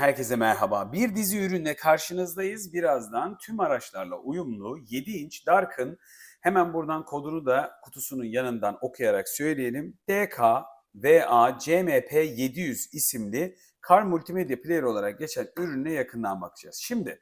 Herkese merhaba. Bir dizi ürünle karşınızdayız. Birazdan tüm araçlarla uyumlu 7 inç Dark'ın hemen buradan kodunu da kutusunun yanından okuyarak söyleyelim. DK VA CMP 700 isimli Car Multimedia Player olarak geçen ürüne yakından bakacağız. Şimdi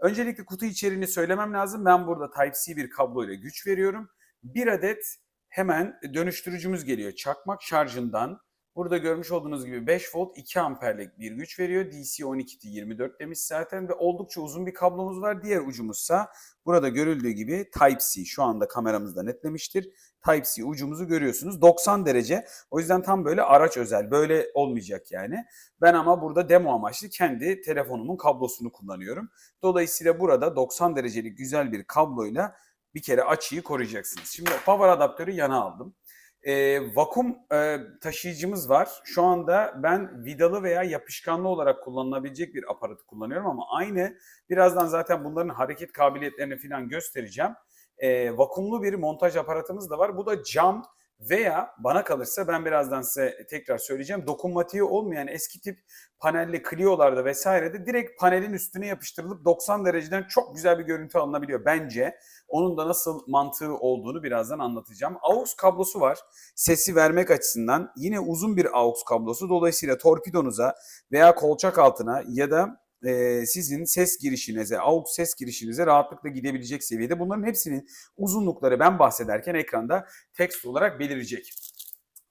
öncelikle kutu içeriğini söylemem lazım. Ben burada Type-C bir kablo ile güç veriyorum. Bir adet hemen dönüştürücümüz geliyor. Çakmak şarjından Burada görmüş olduğunuz gibi 5 volt 2 amperlik bir güç veriyor. DC 12 24 demiş zaten ve oldukça uzun bir kablomuz var. Diğer ucumuzsa burada görüldüğü gibi Type-C şu anda kameramızda netlemiştir. Type-C ucumuzu görüyorsunuz. 90 derece. O yüzden tam böyle araç özel. Böyle olmayacak yani. Ben ama burada demo amaçlı kendi telefonumun kablosunu kullanıyorum. Dolayısıyla burada 90 derecelik güzel bir kabloyla bir kere açıyı koruyacaksınız. Şimdi power adaptörü yana aldım. E, vakum e, taşıyıcımız var. Şu anda ben vidalı veya yapışkanlı olarak kullanılabilecek bir aparatı kullanıyorum ama aynı birazdan zaten bunların hareket kabiliyetlerini falan göstereceğim. E, vakumlu bir montaj aparatımız da var. Bu da cam veya bana kalırsa ben birazdan size tekrar söyleyeceğim. Dokunmatiği olmayan eski tip panelli Clio'larda vesairede direkt panelin üstüne yapıştırılıp 90 dereceden çok güzel bir görüntü alınabiliyor bence. Onun da nasıl mantığı olduğunu birazdan anlatacağım. AUX kablosu var. Sesi vermek açısından yine uzun bir AUX kablosu. Dolayısıyla torpidonuza veya kolçak altına ya da e, sizin ses girişinize, AUX ses girişinize rahatlıkla gidebilecek seviyede. Bunların hepsinin uzunlukları ben bahsederken ekranda tekst olarak belirecek.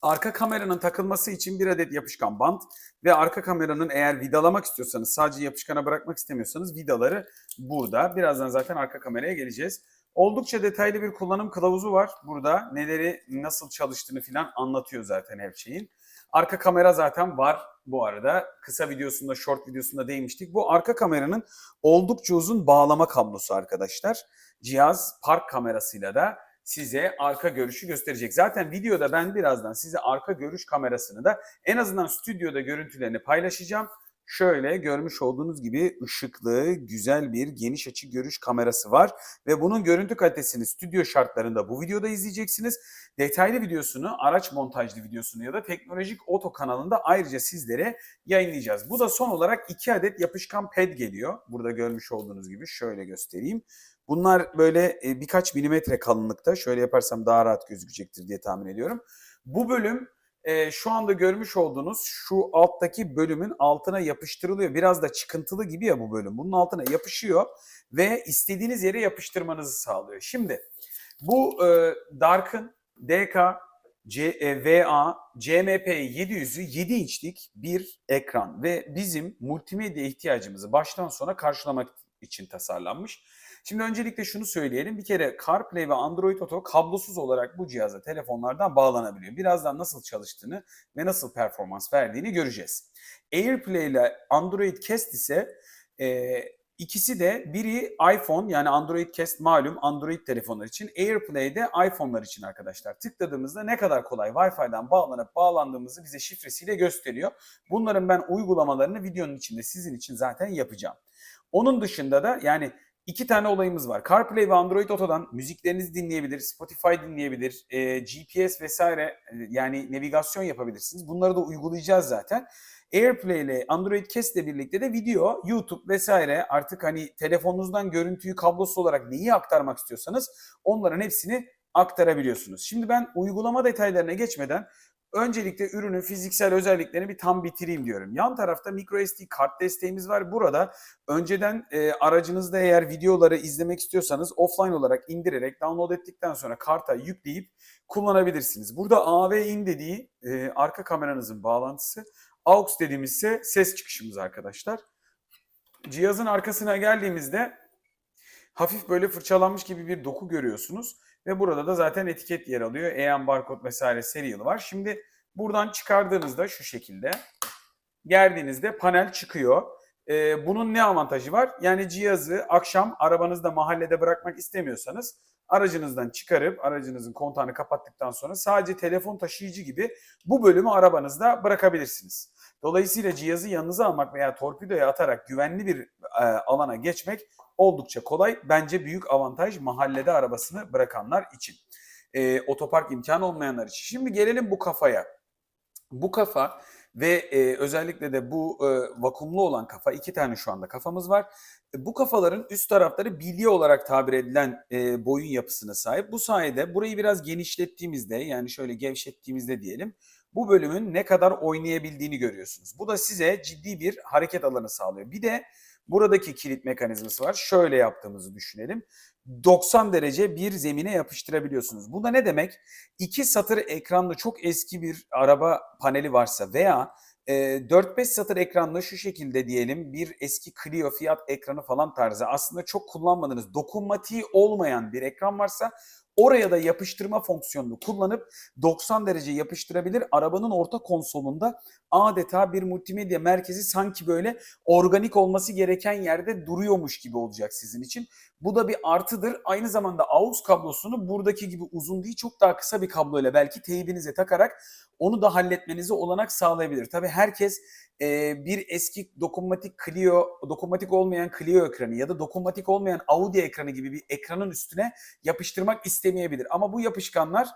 Arka kameranın takılması için bir adet yapışkan bant ve arka kameranın eğer vidalamak istiyorsanız sadece yapışkana bırakmak istemiyorsanız vidaları burada. Birazdan zaten arka kameraya geleceğiz. Oldukça detaylı bir kullanım kılavuzu var burada. Neleri nasıl çalıştığını falan anlatıyor zaten her şeyin. Arka kamera zaten var bu arada. Kısa videosunda, short videosunda değinmiştik. Bu arka kameranın oldukça uzun bağlama kablosu arkadaşlar. Cihaz park kamerasıyla da size arka görüşü gösterecek. Zaten videoda ben birazdan size arka görüş kamerasını da en azından stüdyoda görüntülerini paylaşacağım. Şöyle görmüş olduğunuz gibi ışıklı, güzel bir geniş açı görüş kamerası var ve bunun görüntü kalitesini stüdyo şartlarında bu videoda izleyeceksiniz. Detaylı videosunu, araç montajlı videosunu ya da Teknolojik Oto kanalında ayrıca sizlere yayınlayacağız. Bu da son olarak iki adet yapışkan ped geliyor. Burada görmüş olduğunuz gibi şöyle göstereyim. Bunlar böyle e, birkaç milimetre kalınlıkta. Şöyle yaparsam daha rahat gözükecektir diye tahmin ediyorum. Bu bölüm e, şu anda görmüş olduğunuz şu alttaki bölümün altına yapıştırılıyor. Biraz da çıkıntılı gibi ya bu bölüm. Bunun altına yapışıyor ve istediğiniz yere yapıştırmanızı sağlıyor. Şimdi bu e, Dark'ın DK C, e, VA CMP 700'ü 7 inçlik bir ekran ve bizim multimedya ihtiyacımızı baştan sona karşılamak için tasarlanmış. Şimdi öncelikle şunu söyleyelim. Bir kere CarPlay ve Android Auto kablosuz olarak bu cihaza telefonlardan bağlanabiliyor. Birazdan nasıl çalıştığını ve nasıl performans verdiğini göreceğiz. AirPlay ile Android Cast ise e, ikisi de biri iPhone yani Android Cast malum Android telefonlar için. AirPlay de iPhone'lar için arkadaşlar. Tıkladığımızda ne kadar kolay Wi-Fi'den bağlanıp bağlandığımızı bize şifresiyle gösteriyor. Bunların ben uygulamalarını videonun içinde sizin için zaten yapacağım. Onun dışında da yani iki tane olayımız var. CarPlay ve Android Auto'dan müziklerinizi dinleyebilir, Spotify dinleyebilir, e, GPS vesaire e, yani navigasyon yapabilirsiniz. Bunları da uygulayacağız zaten. AirPlay ile Android Cast ile birlikte de video, YouTube vesaire artık hani telefonunuzdan görüntüyü kablosuz olarak neyi aktarmak istiyorsanız onların hepsini aktarabiliyorsunuz. Şimdi ben uygulama detaylarına geçmeden Öncelikle ürünün fiziksel özelliklerini bir tam bitireyim diyorum. Yan tarafta microSD kart desteğimiz var. Burada önceden e, aracınızda eğer videoları izlemek istiyorsanız offline olarak indirerek download ettikten sonra karta yükleyip kullanabilirsiniz. Burada AV in dediği e, arka kameranızın bağlantısı. AUX dediğimiz ise ses çıkışımız arkadaşlar. Cihazın arkasına geldiğimizde hafif böyle fırçalanmış gibi bir doku görüyorsunuz. Ve burada da zaten etiket yer alıyor. EM barkod vesaire seriyalı var. Şimdi buradan çıkardığınızda şu şekilde geldiğinizde panel çıkıyor. Ee, bunun ne avantajı var? Yani cihazı akşam arabanızda mahallede bırakmak istemiyorsanız aracınızdan çıkarıp aracınızın kontağını kapattıktan sonra sadece telefon taşıyıcı gibi bu bölümü arabanızda bırakabilirsiniz. Dolayısıyla cihazı yanınıza almak veya torpidoya atarak güvenli bir e, alana geçmek oldukça kolay. Bence büyük avantaj mahallede arabasını bırakanlar için. E, otopark imkanı olmayanlar için. Şimdi gelelim bu kafaya. Bu kafa Ve e, özellikle de bu e, vakumlu olan kafa, iki tane şu anda kafamız var. E, bu kafaların üst tarafları bilye olarak tabir edilen e, boyun yapısına sahip. Bu sayede burayı biraz genişlettiğimizde yani şöyle gevşettiğimizde diyelim bu bölümün ne kadar oynayabildiğini görüyorsunuz. Bu da size ciddi bir hareket alanı sağlıyor. Bir de buradaki kilit mekanizması var. Şöyle yaptığımızı düşünelim. 90 derece bir zemine yapıştırabiliyorsunuz. Bu da ne demek? İki satır ekranlı çok eski bir araba paneli varsa veya e, 4-5 satır ekranlı şu şekilde diyelim bir eski Clio Fiat ekranı falan tarzı aslında çok kullanmadığınız dokunmatiği olmayan bir ekran varsa oraya da yapıştırma fonksiyonunu kullanıp 90 derece yapıştırabilir. Arabanın orta konsolunda adeta bir multimedya merkezi sanki böyle organik olması gereken yerde duruyormuş gibi olacak sizin için. Bu da bir artıdır. Aynı zamanda AUX kablosunu buradaki gibi uzun değil çok daha kısa bir kabloyla belki teybinize takarak onu da halletmenize olanak sağlayabilir. Tabii herkes e, bir eski dokunmatik Clio, dokunmatik olmayan Clio ekranı ya da dokunmatik olmayan Audi ekranı gibi bir ekranın üstüne yapıştırmak istemeyebilir. Ama bu yapışkanlar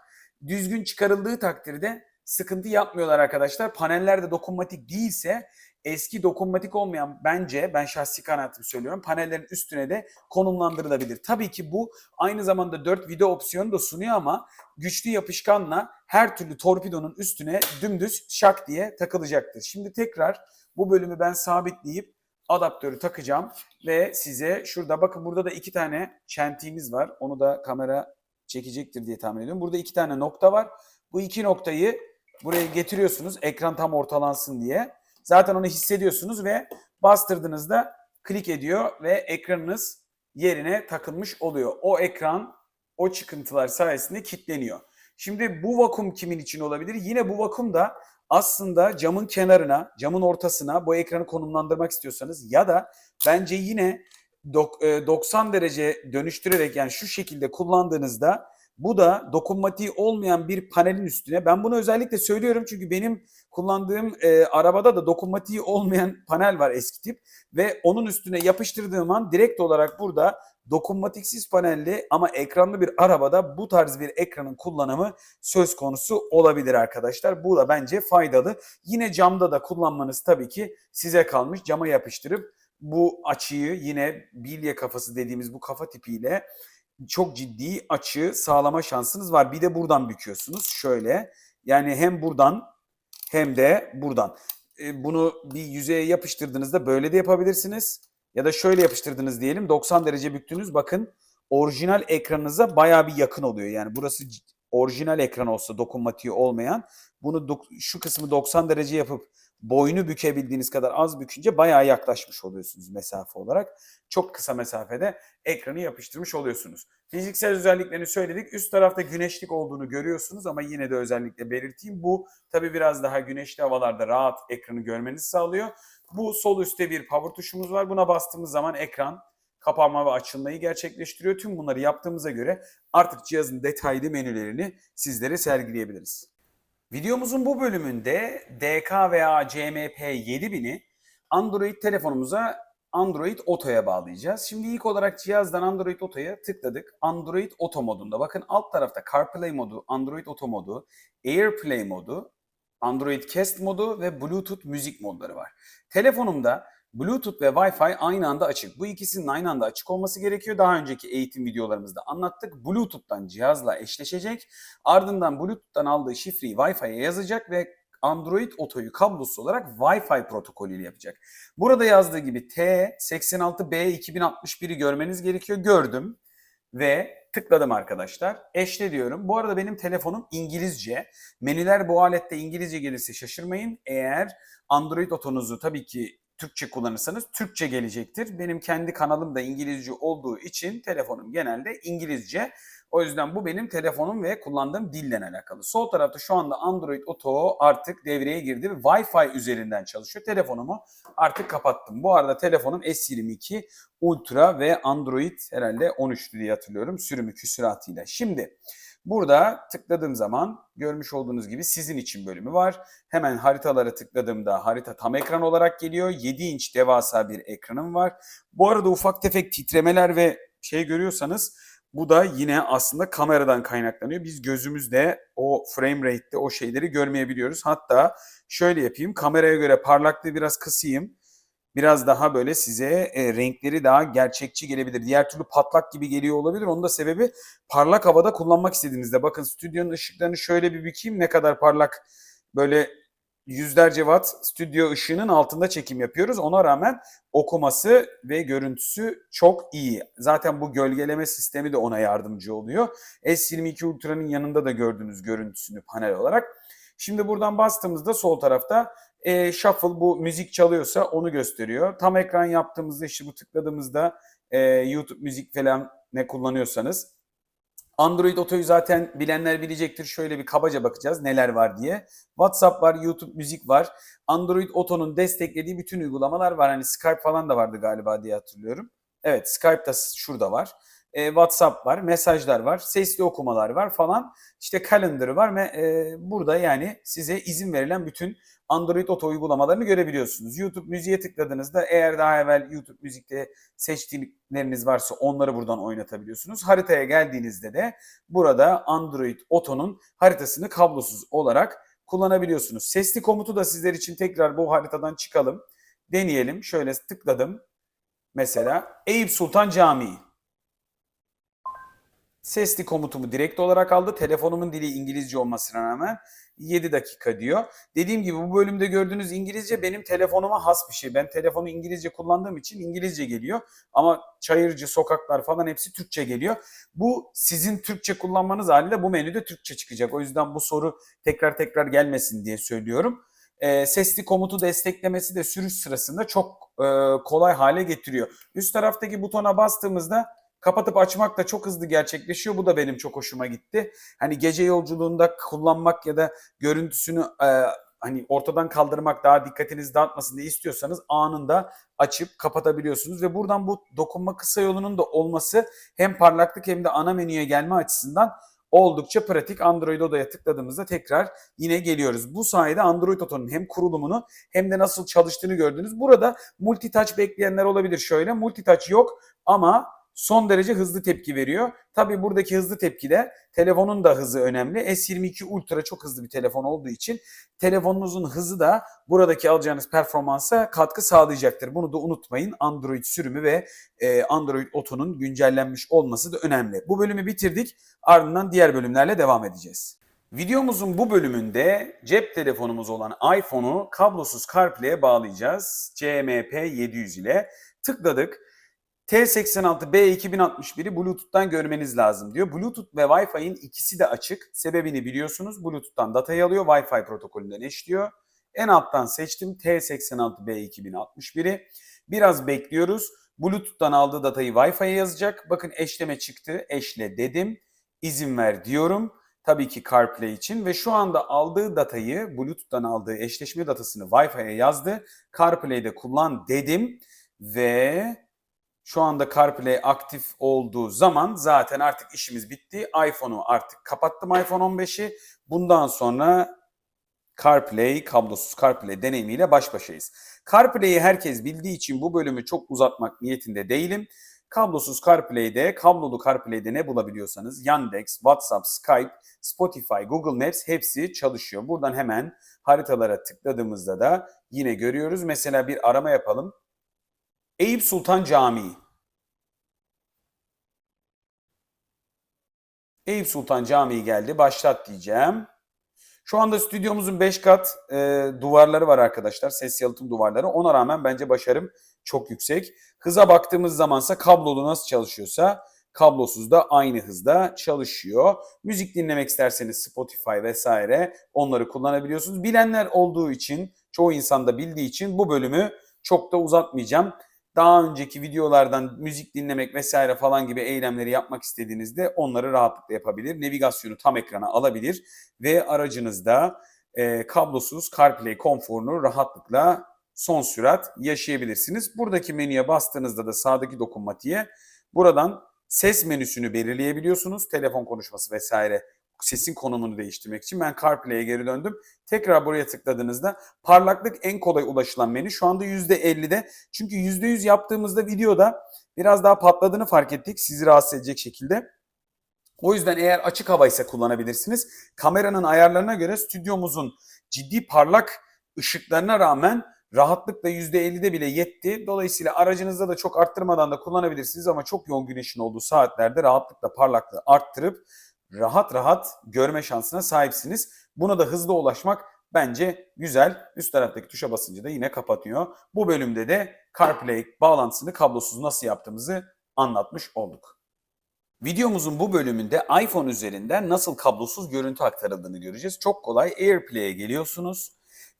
düzgün çıkarıldığı takdirde sıkıntı yapmıyorlar arkadaşlar. Paneller de dokunmatik değilse eski dokunmatik olmayan bence ben şahsi kanaatimi söylüyorum panellerin üstüne de konumlandırılabilir. Tabii ki bu aynı zamanda 4 video opsiyonu da sunuyor ama güçlü yapışkanla her türlü torpidonun üstüne dümdüz şak diye takılacaktır. Şimdi tekrar bu bölümü ben sabitleyip adaptörü takacağım ve size şurada bakın burada da iki tane çentiğimiz var. Onu da kamera çekecektir diye tahmin ediyorum. Burada iki tane nokta var. Bu iki noktayı buraya getiriyorsunuz ekran tam ortalansın diye. Zaten onu hissediyorsunuz ve bastırdığınızda klik ediyor ve ekranınız yerine takılmış oluyor. O ekran o çıkıntılar sayesinde kilitleniyor. Şimdi bu vakum kimin için olabilir? Yine bu vakum da aslında camın kenarına, camın ortasına bu ekranı konumlandırmak istiyorsanız ya da bence yine 90 derece dönüştürerek yani şu şekilde kullandığınızda bu da dokunmatiği olmayan bir panelin üstüne. Ben bunu özellikle söylüyorum çünkü benim kullandığım e, arabada da dokunmatiği olmayan panel var eski tip ve onun üstüne yapıştırdığım an direkt olarak burada dokunmatiksiz panelli ama ekranlı bir arabada bu tarz bir ekranın kullanımı söz konusu olabilir arkadaşlar. Bu da bence faydalı. Yine camda da kullanmanız tabii ki size kalmış. Cama yapıştırıp bu açıyı yine bilye kafası dediğimiz bu kafa tipiyle çok ciddi açı sağlama şansınız var. Bir de buradan büküyorsunuz. Şöyle yani hem buradan hem de buradan. E, bunu bir yüzeye yapıştırdığınızda böyle de yapabilirsiniz. Ya da şöyle yapıştırdınız diyelim 90 derece büktünüz bakın orijinal ekranınıza baya bir yakın oluyor. Yani burası orijinal ekran olsa dokunmatiği olmayan bunu şu kısmı 90 derece yapıp boynu bükebildiğiniz kadar az bükünce bayağı yaklaşmış oluyorsunuz mesafe olarak. Çok kısa mesafede ekranı yapıştırmış oluyorsunuz. Fiziksel özelliklerini söyledik. Üst tarafta güneşlik olduğunu görüyorsunuz ama yine de özellikle belirteyim. Bu tabi biraz daha güneşli havalarda rahat ekranı görmenizi sağlıyor. Bu sol üstte bir power tuşumuz var. Buna bastığımız zaman ekran kapanma ve açılmayı gerçekleştiriyor. Tüm bunları yaptığımıza göre artık cihazın detaylı menülerini sizlere sergileyebiliriz. Videomuzun bu bölümünde DK veya CMP 7000'i Android telefonumuza Android Auto'ya bağlayacağız. Şimdi ilk olarak cihazdan Android Auto'ya tıkladık. Android Auto modunda. Bakın alt tarafta CarPlay modu, Android Auto modu, AirPlay modu, Android Cast modu ve Bluetooth müzik modları var. Telefonumda Bluetooth ve Wi-Fi aynı anda açık. Bu ikisinin aynı anda açık olması gerekiyor. Daha önceki eğitim videolarımızda anlattık. Bluetooth'tan cihazla eşleşecek. Ardından Bluetooth'tan aldığı şifreyi Wi-Fi'ye yazacak ve Android Auto'yu kablosuz olarak Wi-Fi protokolüyle yapacak. Burada yazdığı gibi T86B2061'i görmeniz gerekiyor. Gördüm ve tıkladım arkadaşlar. Eşle diyorum. Bu arada benim telefonum İngilizce. Menüler bu alette İngilizce gelirse şaşırmayın. Eğer Android Auto'nuzu tabii ki Türkçe kullanırsanız Türkçe gelecektir. Benim kendi kanalım da İngilizce olduğu için telefonum genelde İngilizce. O yüzden bu benim telefonum ve kullandığım dille alakalı. Sol tarafta şu anda Android Auto artık devreye girdi ve Wi-Fi üzerinden çalışıyor. Telefonumu artık kapattım. Bu arada telefonum S22 Ultra ve Android herhalde 13'tü diye hatırlıyorum sürümü küsüratiyle. Şimdi Burada tıkladığım zaman görmüş olduğunuz gibi sizin için bölümü var. Hemen haritalara tıkladığımda harita tam ekran olarak geliyor. 7 inç devasa bir ekranım var. Bu arada ufak tefek titremeler ve şey görüyorsanız Bu da yine aslında kameradan kaynaklanıyor. Biz gözümüzle o frame rate'de o şeyleri görmeyebiliyoruz. Hatta şöyle yapayım. Kameraya göre parlaklığı biraz kısayım. Biraz daha böyle size e, renkleri daha gerçekçi gelebilir. Diğer türlü patlak gibi geliyor olabilir. Onun da sebebi parlak havada kullanmak istediğinizde. Bakın stüdyonun ışıklarını şöyle bir bükeyim. Ne kadar parlak böyle yüzlerce watt stüdyo ışığının altında çekim yapıyoruz. Ona rağmen okuması ve görüntüsü çok iyi. Zaten bu gölgeleme sistemi de ona yardımcı oluyor. S22 Ultra'nın yanında da gördüğünüz görüntüsünü panel olarak. Şimdi buradan bastığımızda sol tarafta e, shuffle bu müzik çalıyorsa onu gösteriyor. Tam ekran yaptığımızda işte bu tıkladığımızda e, YouTube müzik falan ne kullanıyorsanız Android Auto'yu zaten bilenler bilecektir. Şöyle bir kabaca bakacağız neler var diye. WhatsApp var, YouTube müzik var. Android Auto'nun desteklediği bütün uygulamalar var. Hani Skype falan da vardı galiba diye hatırlıyorum. Evet Skype da şurada var. E, WhatsApp var, mesajlar var, sesli okumalar var falan. İşte Calendar var ve e, burada yani size izin verilen bütün Android Auto uygulamalarını görebiliyorsunuz. YouTube müziğe tıkladığınızda eğer daha evvel YouTube müzikte seçtikleriniz varsa onları buradan oynatabiliyorsunuz. Haritaya geldiğinizde de burada Android Auto'nun haritasını kablosuz olarak kullanabiliyorsunuz. Sesli komutu da sizler için tekrar bu haritadan çıkalım. Deneyelim. Şöyle tıkladım. Mesela Eyüp Sultan Camii. Sesli komutumu direkt olarak aldı. Telefonumun dili İngilizce olmasına rağmen 7 dakika diyor. Dediğim gibi bu bölümde gördüğünüz İngilizce benim telefonuma has bir şey. Ben telefonu İngilizce kullandığım için İngilizce geliyor. Ama çayırcı, sokaklar falan hepsi Türkçe geliyor. Bu sizin Türkçe kullanmanız halinde bu menüde Türkçe çıkacak. O yüzden bu soru tekrar tekrar gelmesin diye söylüyorum. E, sesli komutu desteklemesi de sürüş sırasında çok e, kolay hale getiriyor. Üst taraftaki butona bastığımızda kapatıp açmak da çok hızlı gerçekleşiyor. Bu da benim çok hoşuma gitti. Hani gece yolculuğunda kullanmak ya da görüntüsünü e, hani ortadan kaldırmak daha dikkatinizi dağıtmasın diye istiyorsanız anında açıp kapatabiliyorsunuz ve buradan bu dokunma kısa yolunun da olması hem parlaklık hem de ana menüye gelme açısından oldukça pratik. Android Oda'ya tıkladığımızda tekrar yine geliyoruz. Bu sayede Android Auto'nun hem kurulumunu hem de nasıl çalıştığını gördünüz. Burada multitouch bekleyenler olabilir şöyle. Multitouch yok ama son derece hızlı tepki veriyor. Tabii buradaki hızlı tepkide telefonun da hızı önemli. S22 Ultra çok hızlı bir telefon olduğu için telefonunuzun hızı da buradaki alacağınız performansa katkı sağlayacaktır. Bunu da unutmayın. Android sürümü ve e, Android Auto'nun güncellenmiş olması da önemli. Bu bölümü bitirdik. Ardından diğer bölümlerle devam edeceğiz. Videomuzun bu bölümünde cep telefonumuz olan iPhone'u kablosuz CarPlay'e bağlayacağız. CMP 700 ile tıkladık. T86B2061'i Bluetooth'tan görmeniz lazım diyor. Bluetooth ve Wi-Fi'nin ikisi de açık. Sebebini biliyorsunuz. Bluetooth'tan datayı alıyor, Wi-Fi protokolünden eşliyor. En alttan seçtim T86B2061'i. Biraz bekliyoruz. Bluetooth'tan aldığı datayı Wi-Fi'ye yazacak. Bakın eşleme çıktı. Eşle dedim. İzin ver diyorum. Tabii ki CarPlay için ve şu anda aldığı datayı Bluetooth'tan aldığı eşleşme datasını Wi-Fi'ye yazdı. CarPlay'de kullan dedim ve şu anda CarPlay aktif olduğu zaman zaten artık işimiz bitti. iPhone'u artık kapattım iPhone 15'i. Bundan sonra CarPlay, kablosuz CarPlay deneyimiyle baş başayız. CarPlay'i herkes bildiği için bu bölümü çok uzatmak niyetinde değilim. Kablosuz CarPlay'de, kablolu CarPlay'de ne bulabiliyorsanız Yandex, WhatsApp, Skype, Spotify, Google Maps hepsi çalışıyor. Buradan hemen haritalara tıkladığımızda da yine görüyoruz. Mesela bir arama yapalım. Eyüp Sultan Camii. Eyüp Sultan Camii geldi. Başlat diyeceğim. Şu anda stüdyomuzun 5 kat e, duvarları var arkadaşlar. Ses yalıtım duvarları. Ona rağmen bence başarım çok yüksek. Hıza baktığımız zamansa kablolu nasıl çalışıyorsa kablosuz da aynı hızda çalışıyor. Müzik dinlemek isterseniz Spotify vesaire onları kullanabiliyorsunuz. Bilenler olduğu için, çoğu insan da bildiği için bu bölümü çok da uzatmayacağım daha önceki videolardan müzik dinlemek vesaire falan gibi eylemleri yapmak istediğinizde onları rahatlıkla yapabilir. Navigasyonu tam ekrana alabilir ve aracınızda e, kablosuz CarPlay konforunu rahatlıkla son sürat yaşayabilirsiniz. Buradaki menüye bastığınızda da sağdaki dokunmatiğe buradan ses menüsünü belirleyebiliyorsunuz. Telefon konuşması vesaire sesin konumunu değiştirmek için ben CarPlay'e geri döndüm. Tekrar buraya tıkladığınızda parlaklık en kolay ulaşılan menü. Şu anda %50'de. Çünkü %100 yaptığımızda videoda biraz daha patladığını fark ettik sizi rahatsız edecek şekilde. O yüzden eğer açık havaysa kullanabilirsiniz. Kameranın ayarlarına göre stüdyomuzun ciddi parlak ışıklarına rağmen rahatlıkla %50'de bile yetti. Dolayısıyla aracınızda da çok arttırmadan da kullanabilirsiniz ama çok yoğun güneşin olduğu saatlerde rahatlıkla parlaklığı arttırıp rahat rahat görme şansına sahipsiniz. Buna da hızlı ulaşmak bence güzel. Üst taraftaki tuşa basınca da yine kapatıyor. Bu bölümde de CarPlay bağlantısını kablosuz nasıl yaptığımızı anlatmış olduk. Videomuzun bu bölümünde iPhone üzerinden nasıl kablosuz görüntü aktarıldığını göreceğiz. Çok kolay AirPlay'e geliyorsunuz.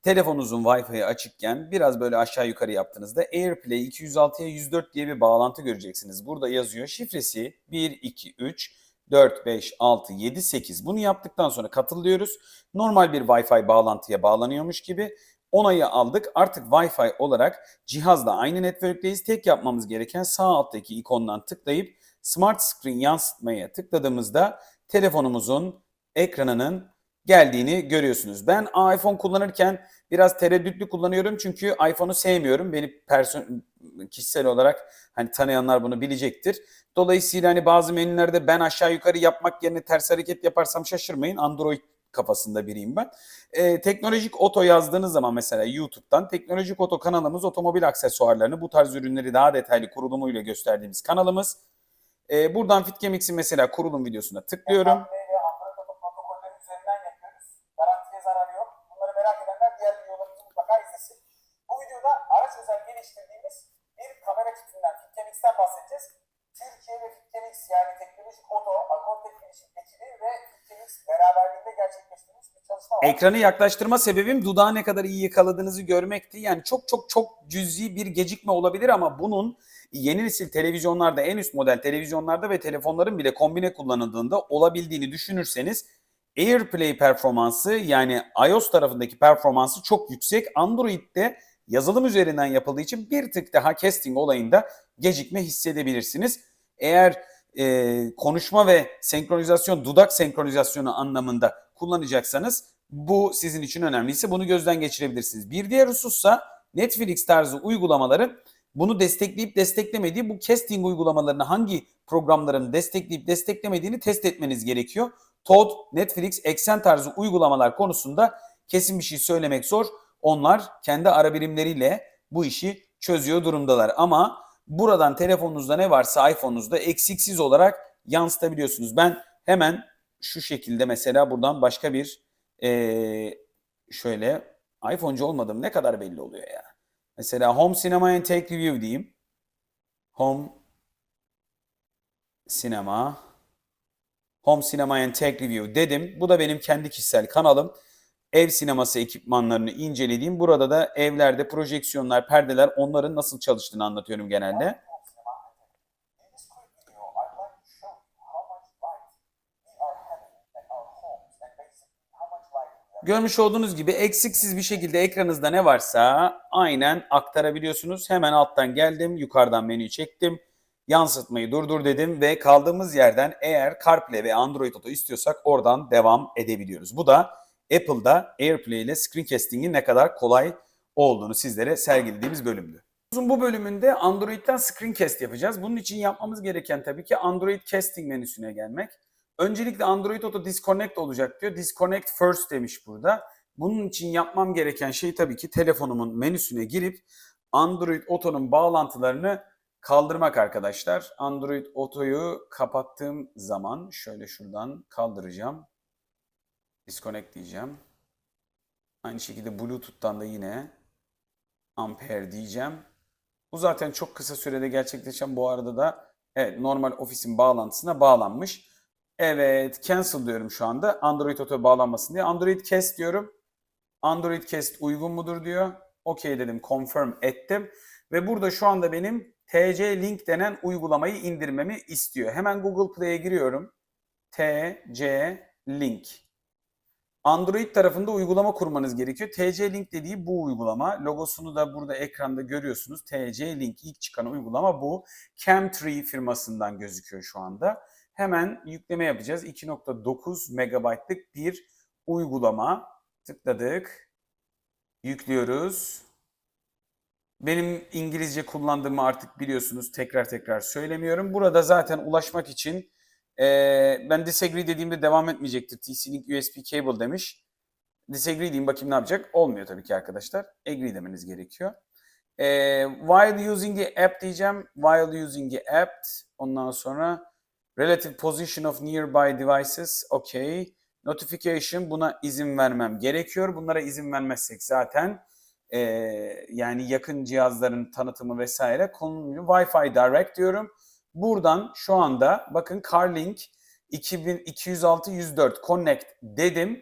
Telefonunuzun Wi-Fi'yi açıkken biraz böyle aşağı yukarı yaptığınızda AirPlay 206'ya 104 diye bir bağlantı göreceksiniz. Burada yazıyor. Şifresi 1, 2, 3, 4, 5, 6, 7, 8. Bunu yaptıktan sonra katılıyoruz. Normal bir Wi-Fi bağlantıya bağlanıyormuş gibi onayı aldık. Artık Wi-Fi olarak cihazla aynı network'teyiz. Tek yapmamız gereken sağ alttaki ikondan tıklayıp Smart Screen yansıtmaya tıkladığımızda telefonumuzun ekranının geldiğini görüyorsunuz. Ben iPhone kullanırken biraz tereddütlü kullanıyorum çünkü iPhone'u sevmiyorum. Beni person kişisel olarak hani tanıyanlar bunu bilecektir. Dolayısıyla hani bazı menülerde ben aşağı yukarı yapmak yerine ters hareket yaparsam şaşırmayın. Android kafasında biriyim ben. Ee, teknolojik Oto yazdığınız zaman mesela YouTube'dan Teknolojik Oto kanalımız otomobil aksesuarlarını bu tarz ürünleri daha detaylı kurulumuyla gösterdiğimiz kanalımız. Ee, buradan FitCamX'in mesela kurulum videosuna tıklıyorum. ve Android Auto protokolleri üzerinden yapıyoruz. Garantiye zararı yok. Bunları merak edenler diğer videolarımızı mutlaka izlesin. Bu videoda araç özel geliştirdiğimiz bir kamera kitinden, FitCamX'ten bahsedeceğiz. Türkiye ve FitCamX yani Teknolojik Oto, Akortek Bilişim ekibi ve FitCamX beraberliğinde gerçekleştirdiğimiz bir çalışma var. Ekranı yaklaştırma sebebim dudağı ne kadar iyi yakaladığınızı görmekti. Yani çok çok çok cüzi bir gecikme olabilir ama bunun yeni nesil televizyonlarda, en üst model televizyonlarda ve telefonların bile kombine kullanıldığında olabildiğini düşünürseniz AirPlay performansı yani iOS tarafındaki performansı çok yüksek. Android'de yazılım üzerinden yapıldığı için bir tık daha casting olayında gecikme hissedebilirsiniz. Eğer e, konuşma ve senkronizasyon, dudak senkronizasyonu anlamında kullanacaksanız bu sizin için önemliyse bunu gözden geçirebilirsiniz. Bir diğer husussa Netflix tarzı uygulamaları bunu destekleyip desteklemediği bu casting uygulamalarını hangi programların destekleyip desteklemediğini test etmeniz gerekiyor. Todd, Netflix, eksen tarzı uygulamalar konusunda kesin bir şey söylemek zor. Onlar kendi ara birimleriyle bu işi çözüyor durumdalar. Ama buradan telefonunuzda ne varsa iPhone'unuzda eksiksiz olarak yansıtabiliyorsunuz. Ben hemen şu şekilde mesela buradan başka bir eee, şöyle iPhone'cu olmadığım ne kadar belli oluyor ya. Mesela Home Cinema and Take Review diyeyim. Home Cinema Home Cinema and Tech Review dedim. Bu da benim kendi kişisel kanalım. Ev sineması ekipmanlarını incelediğim. Burada da evlerde projeksiyonlar, perdeler onların nasıl çalıştığını anlatıyorum genelde. Görmüş olduğunuz gibi eksiksiz bir şekilde ekranınızda ne varsa aynen aktarabiliyorsunuz. Hemen alttan geldim, yukarıdan menüyü çektim. Yansıtmayı durdur dedim ve kaldığımız yerden eğer CarPlay ve Android Auto istiyorsak oradan devam edebiliyoruz. Bu da Apple'da AirPlay ile screencasting'in ne kadar kolay olduğunu sizlere sergilediğimiz bölümdü. Bu bölümünde Android'den screencast yapacağız. Bunun için yapmamız gereken tabii ki Android Casting menüsüne gelmek. Öncelikle Android Auto Disconnect olacak diyor. Disconnect first demiş burada. Bunun için yapmam gereken şey tabii ki telefonumun menüsüne girip Android Auto'nun bağlantılarını kaldırmak arkadaşlar. Android Auto'yu kapattığım zaman şöyle şuradan kaldıracağım. Disconnect diyeceğim. Aynı şekilde Bluetooth'tan da yine Ampere diyeceğim. Bu zaten çok kısa sürede gerçekleşen bu arada da evet normal ofisin bağlantısına bağlanmış. Evet cancel diyorum şu anda Android Auto bağlanmasın diye. Android Cast diyorum. Android Cast uygun mudur diyor. Okey dedim confirm ettim. Ve burada şu anda benim TC Link denen uygulamayı indirmemi istiyor. Hemen Google Play'e giriyorum. TC Link. Android tarafında uygulama kurmanız gerekiyor. TC Link dediği bu uygulama. Logosunu da burada ekranda görüyorsunuz. TC Link ilk çıkan uygulama bu. Camtree firmasından gözüküyor şu anda. Hemen yükleme yapacağız. 2.9 megabaytlık bir uygulama. Tıkladık. Yüklüyoruz. Benim İngilizce kullandığımı artık biliyorsunuz. Tekrar tekrar söylemiyorum. Burada zaten ulaşmak için Ee, ben disagree dediğimde devam etmeyecektir. TC-Link USB cable demiş. Disagree diyeyim bakayım ne yapacak. Olmuyor tabii ki arkadaşlar. Agree demeniz gerekiyor. Ee, while using the app diyeceğim. While using the app. Ondan sonra relative position of nearby devices. Okay. Notification buna izin vermem gerekiyor. Bunlara izin vermezsek zaten e, yani yakın cihazların tanıtımı vesaire konuluyor. Wi-Fi Direct diyorum. Buradan şu anda bakın CarLink 2206-104 Connect dedim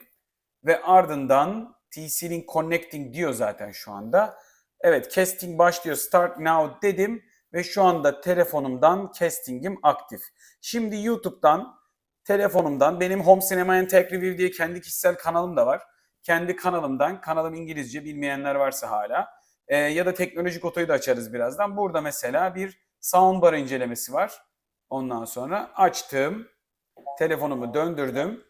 ve ardından TC-Link Connecting diyor zaten şu anda. Evet casting başlıyor start now dedim ve şu anda telefonumdan castingim aktif. Şimdi YouTube'dan telefonumdan benim Home Cinema and Tech Review diye kendi kişisel kanalım da var. Kendi kanalımdan, kanalım İngilizce bilmeyenler varsa hala e, ya da teknolojik otoyu da açarız birazdan. Burada mesela bir soundbar incelemesi var. Ondan sonra açtım, telefonumu döndürdüm.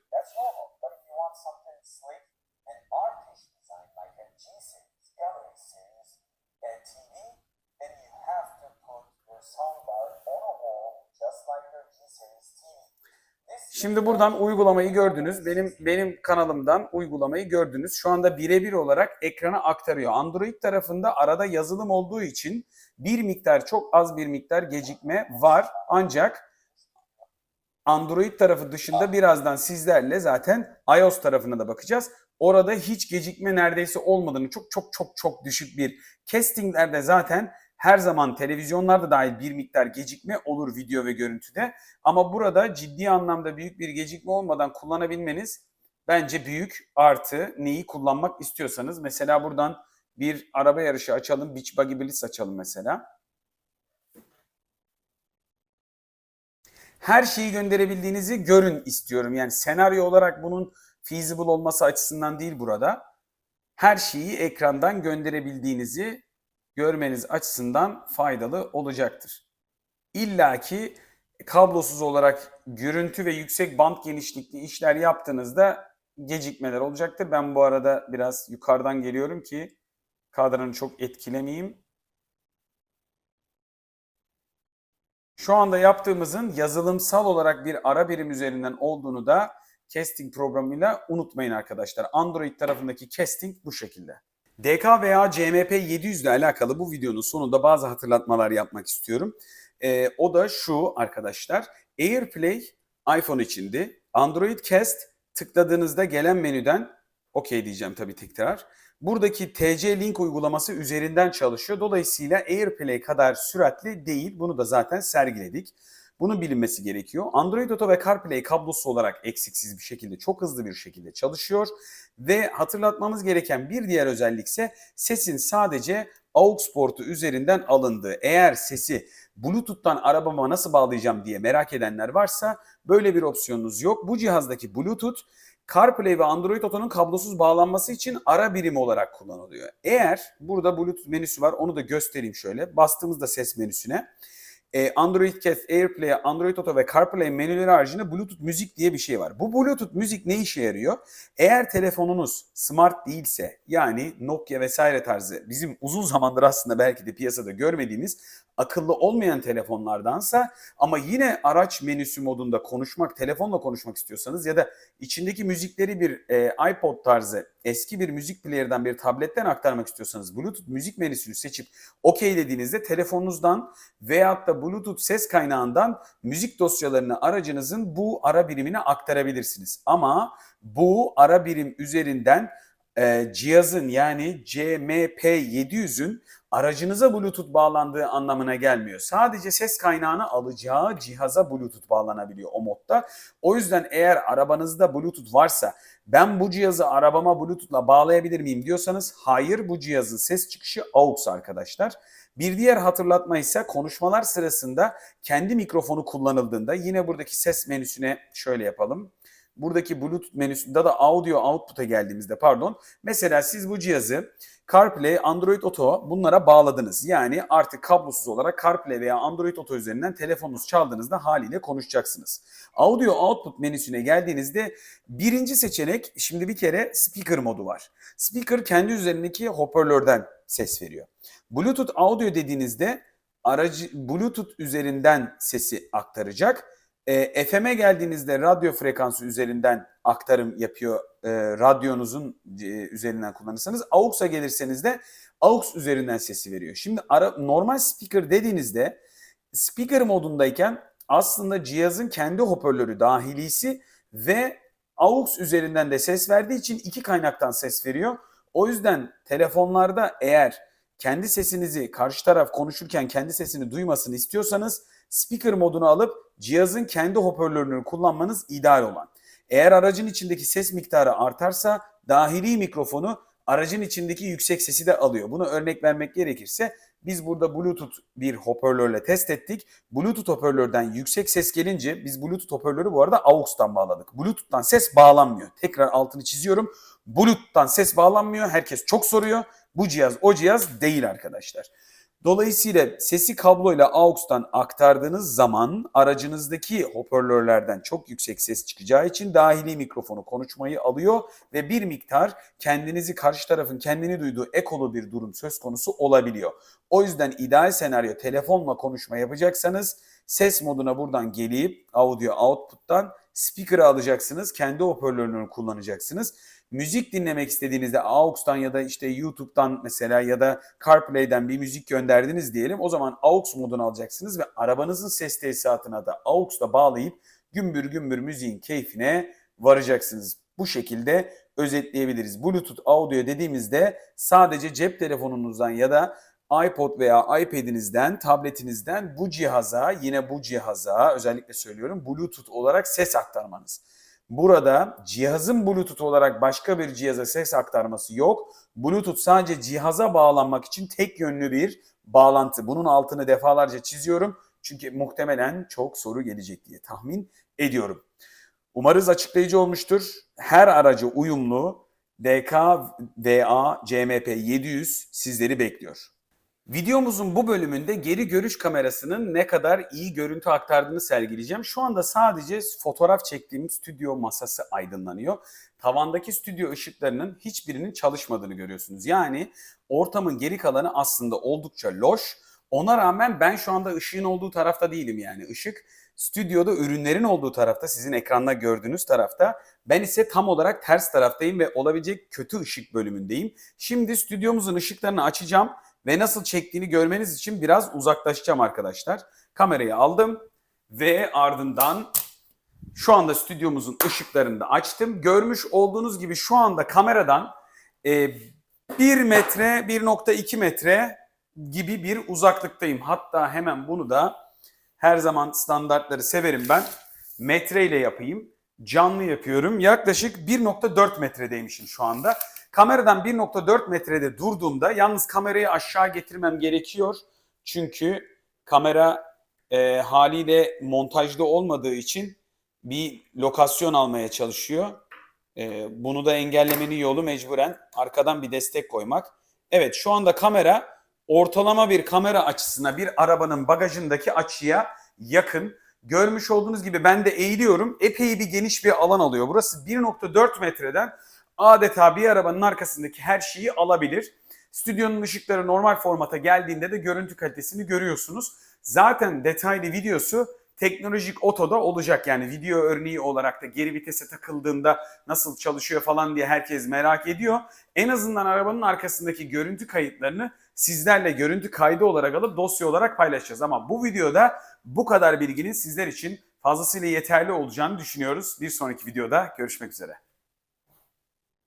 Şimdi buradan uygulamayı gördünüz. Benim benim kanalımdan uygulamayı gördünüz. Şu anda birebir olarak ekrana aktarıyor. Android tarafında arada yazılım olduğu için bir miktar çok az bir miktar gecikme var. Ancak Android tarafı dışında birazdan sizlerle zaten iOS tarafına da bakacağız. Orada hiç gecikme neredeyse olmadığını çok çok çok çok düşük bir castinglerde zaten her zaman televizyonlarda dahil bir miktar gecikme olur video ve görüntüde. Ama burada ciddi anlamda büyük bir gecikme olmadan kullanabilmeniz bence büyük artı neyi kullanmak istiyorsanız. Mesela buradan bir araba yarışı açalım. Beach Buggy Blitz açalım mesela. Her şeyi gönderebildiğinizi görün istiyorum. Yani senaryo olarak bunun feasible olması açısından değil burada. Her şeyi ekrandan gönderebildiğinizi görmeniz açısından faydalı olacaktır. İlla ki kablosuz olarak görüntü ve yüksek band genişlikli işler yaptığınızda gecikmeler olacaktır. Ben bu arada biraz yukarıdan geliyorum ki kadranı çok etkilemeyeyim. Şu anda yaptığımızın yazılımsal olarak bir ara birim üzerinden olduğunu da casting programıyla unutmayın arkadaşlar. Android tarafındaki casting bu şekilde. DK veya CMP 700 ile alakalı bu videonun sonunda bazı hatırlatmalar yapmak istiyorum. Ee, o da şu arkadaşlar. AirPlay iPhone içindi. Android Cast tıkladığınızda gelen menüden OK diyeceğim tabii tekrar. Buradaki TC Link uygulaması üzerinden çalışıyor. Dolayısıyla AirPlay kadar süratli değil. Bunu da zaten sergiledik. Bunun bilinmesi gerekiyor. Android Auto ve CarPlay kablosu olarak eksiksiz bir şekilde, çok hızlı bir şekilde çalışıyor. Ve hatırlatmamız gereken bir diğer özellik ise sesin sadece AUX portu üzerinden alındığı. Eğer sesi Bluetooth'tan arabama nasıl bağlayacağım diye merak edenler varsa böyle bir opsiyonunuz yok. Bu cihazdaki Bluetooth CarPlay ve Android Auto'nun kablosuz bağlanması için ara birim olarak kullanılıyor. Eğer burada Bluetooth menüsü var onu da göstereyim şöyle. Bastığımızda ses menüsüne e, Android Cast, AirPlay, Android Auto ve CarPlay menüleri haricinde Bluetooth müzik diye bir şey var. Bu Bluetooth müzik ne işe yarıyor? Eğer telefonunuz smart değilse yani Nokia vesaire tarzı bizim uzun zamandır aslında belki de piyasada görmediğimiz akıllı olmayan telefonlardansa ama yine araç menüsü modunda konuşmak, telefonla konuşmak istiyorsanız ya da içindeki müzikleri bir e, iPod tarzı eski bir müzik player'dan bir tabletten aktarmak istiyorsanız Bluetooth müzik menüsünü seçip OK dediğinizde telefonunuzdan veyahut da Bluetooth ses kaynağından müzik dosyalarını aracınızın bu ara birimine aktarabilirsiniz. Ama bu ara birim üzerinden e, cihazın yani CMP700'ün aracınıza Bluetooth bağlandığı anlamına gelmiyor. Sadece ses kaynağını alacağı cihaza Bluetooth bağlanabiliyor o modda. O yüzden eğer arabanızda Bluetooth varsa ben bu cihazı arabama Bluetooth'la bağlayabilir miyim diyorsanız hayır bu cihazın ses çıkışı AUX arkadaşlar. Bir diğer hatırlatma ise konuşmalar sırasında kendi mikrofonu kullanıldığında yine buradaki ses menüsüne şöyle yapalım. Buradaki Bluetooth menüsünde de audio output'a geldiğimizde pardon. Mesela siz bu cihazı CarPlay, Android Auto bunlara bağladınız. Yani artık kablosuz olarak CarPlay veya Android Auto üzerinden telefonunuz çaldığınızda haliyle konuşacaksınız. Audio Output menüsüne geldiğinizde birinci seçenek şimdi bir kere speaker modu var. Speaker kendi üzerindeki hoparlörden ses veriyor. Bluetooth Audio dediğinizde aracı Bluetooth üzerinden sesi aktaracak. E, FM'e geldiğinizde radyo frekansı üzerinden aktarım yapıyor. E, radyonuzun e, üzerinden kullanırsanız. AUX'a gelirseniz de AUX üzerinden sesi veriyor. Şimdi ara, normal speaker dediğinizde speaker modundayken aslında cihazın kendi hoparlörü dahilisi ve AUX üzerinden de ses verdiği için iki kaynaktan ses veriyor. O yüzden telefonlarda eğer kendi sesinizi karşı taraf konuşurken kendi sesini duymasını istiyorsanız speaker modunu alıp cihazın kendi hoparlörünü kullanmanız ideal olan. Eğer aracın içindeki ses miktarı artarsa dahili mikrofonu aracın içindeki yüksek sesi de alıyor. Bunu örnek vermek gerekirse biz burada Bluetooth bir hoparlörle test ettik. Bluetooth hoparlörden yüksek ses gelince biz Bluetooth hoparlörü bu arada AUX'tan bağladık. Bluetooth'tan ses bağlanmıyor. Tekrar altını çiziyorum. Bluetooth'tan ses bağlanmıyor. Herkes çok soruyor. Bu cihaz o cihaz değil arkadaşlar. Dolayısıyla sesi kabloyla AUX'tan aktardığınız zaman aracınızdaki hoparlörlerden çok yüksek ses çıkacağı için dahili mikrofonu konuşmayı alıyor ve bir miktar kendinizi karşı tarafın kendini duyduğu ekolu bir durum söz konusu olabiliyor. O yüzden ideal senaryo telefonla konuşma yapacaksanız ses moduna buradan gelip audio output'tan speaker'ı alacaksınız. Kendi hoparlörünü kullanacaksınız. Müzik dinlemek istediğinizde AUX'tan ya da işte YouTube'dan mesela ya da CarPlay'den bir müzik gönderdiniz diyelim. O zaman AUX modunu alacaksınız ve arabanızın ses tesisatına da AUX'la bağlayıp gümbür gümbür müziğin keyfine varacaksınız. Bu şekilde özetleyebiliriz. Bluetooth audio dediğimizde sadece cep telefonunuzdan ya da iPod veya iPad'inizden, tabletinizden bu cihaza, yine bu cihaza özellikle söylüyorum Bluetooth olarak ses aktarmanız. Burada cihazın Bluetooth olarak başka bir cihaza ses aktarması yok. Bluetooth sadece cihaza bağlanmak için tek yönlü bir bağlantı. Bunun altını defalarca çiziyorum. Çünkü muhtemelen çok soru gelecek diye tahmin ediyorum. Umarız açıklayıcı olmuştur. Her araca uyumlu DK VA CMP 700 sizleri bekliyor. Videomuzun bu bölümünde geri görüş kamerasının ne kadar iyi görüntü aktardığını sergileyeceğim. Şu anda sadece fotoğraf çektiğim stüdyo masası aydınlanıyor. Tavandaki stüdyo ışıklarının hiçbirinin çalışmadığını görüyorsunuz. Yani ortamın geri kalanı aslında oldukça loş. Ona rağmen ben şu anda ışığın olduğu tarafta değilim yani. Işık stüdyoda ürünlerin olduğu tarafta, sizin ekranda gördüğünüz tarafta. Ben ise tam olarak ters taraftayım ve olabilecek kötü ışık bölümündeyim. Şimdi stüdyomuzun ışıklarını açacağım ve nasıl çektiğini görmeniz için biraz uzaklaşacağım arkadaşlar. Kamerayı aldım ve ardından şu anda stüdyomuzun ışıklarını da açtım. Görmüş olduğunuz gibi şu anda kameradan e, 1 metre, 1.2 metre gibi bir uzaklıktayım. Hatta hemen bunu da her zaman standartları severim ben. Metreyle yapayım. Canlı yapıyorum. Yaklaşık 1.4 metredeymişim şu anda. Kameradan 1.4 metrede durduğumda yalnız kamerayı aşağı getirmem gerekiyor. Çünkü kamera e, haliyle montajda olmadığı için bir lokasyon almaya çalışıyor. E, bunu da engellemenin yolu mecburen arkadan bir destek koymak. Evet şu anda kamera ortalama bir kamera açısına bir arabanın bagajındaki açıya yakın. Görmüş olduğunuz gibi ben de eğiliyorum. Epey bir geniş bir alan alıyor. Burası 1.4 metreden adeta bir arabanın arkasındaki her şeyi alabilir. Stüdyonun ışıkları normal formata geldiğinde de görüntü kalitesini görüyorsunuz. Zaten detaylı videosu teknolojik otoda olacak. Yani video örneği olarak da geri vitese takıldığında nasıl çalışıyor falan diye herkes merak ediyor. En azından arabanın arkasındaki görüntü kayıtlarını sizlerle görüntü kaydı olarak alıp dosya olarak paylaşacağız. Ama bu videoda bu kadar bilginin sizler için fazlasıyla yeterli olacağını düşünüyoruz. Bir sonraki videoda görüşmek üzere.